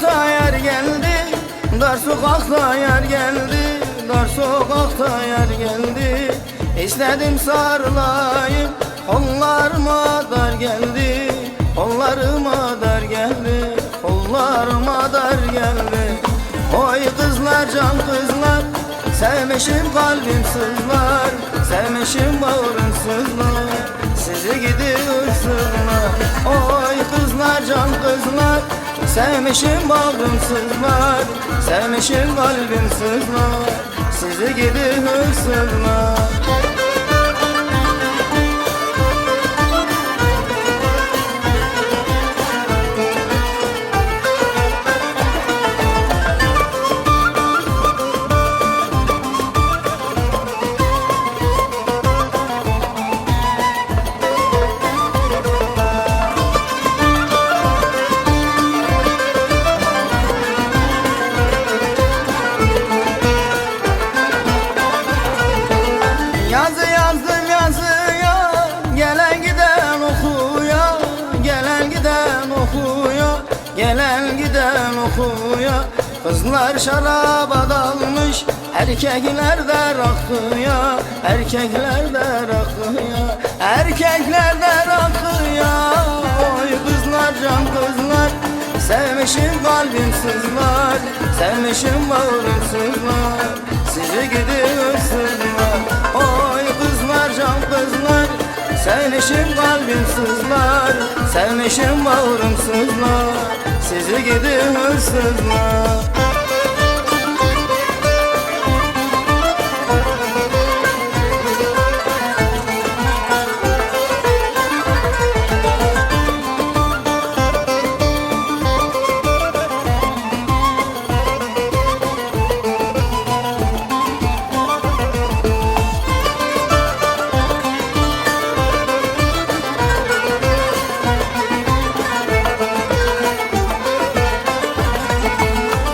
sokakta yer geldi Dar sokakta yer geldi Dar sokakta yer geldi. İstedim sarılayım Kollarıma dar geldi Kollarıma dar geldi Kollarıma dar geldi. Oy kızlar can kızlar Sevmişim kalbim sızlar hırsızlar Oy kızlar can kızlar Sevmişim bağrım sızlar Sevmişim kalbim sızlar Sizi gidi hırsızlar Kızlar şaraba dalmış Erkekler de rakıya Erkekler de rakıya Erkekler de rakıya Oy kızlar can kızlar Sevmişim kalbim sızlar Sevmişim bağrım sızlar Sizi gidi hırsızlar Oy kızlar can kızlar Sevmişim kalbim sızlar Sevmişim bağrım sızlar Sizi gidi hırsızlar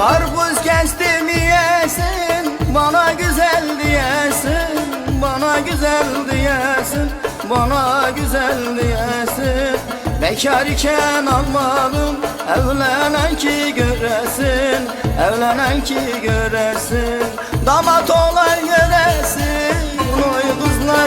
Karpuz kestim yesin? Bana güzel diyesin. Bana güzel diyesin. Bana güzel diyesin. Bekar iken almadım Evlenen ki göresin. Evlenen ki göresin. Damat olan göresin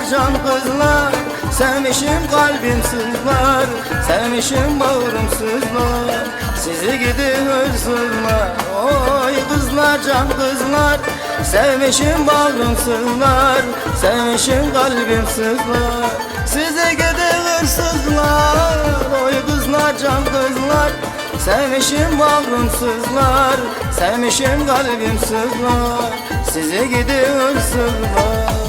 kızlar can kızlar Sevmişim kalbim sızlar Sevmişim bağrım sızlar. Sizi gidi hırsızlar Oy kızlar can kızlar. Sevmişim bağrım sızlar Sevmişim kalbim sızlar. Sizi gidi hırsızlar Oy kızlar can kızlar. Sevmişim bağrım sızlar Sevmişim kalbim sızlar. Sizi gidi hırsızlar